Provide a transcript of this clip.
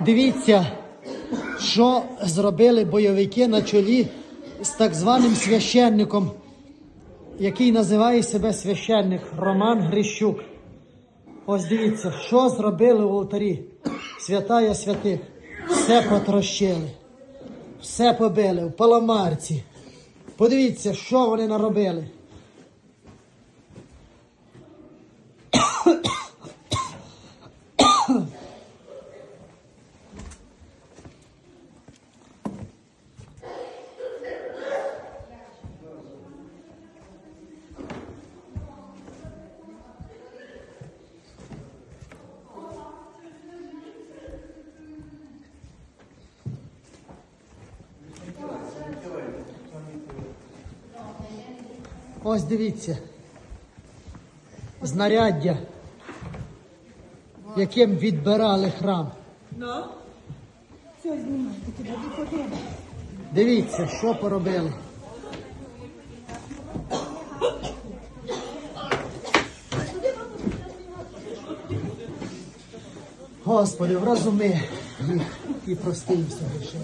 Дивіться, що зробили бойовики на чолі з так званим священником, який називає себе священник Роман Грищук. Ось дивіться, що зробили у алтарі. Святая святих. Все потрощили, все побили в паламарці. Подивіться, що вони наробили. Ось дивіться. Знаряддя, яким відбирали храм. Ну? Дивіться, що поробили. Господи, вразуми їх і прости їм все.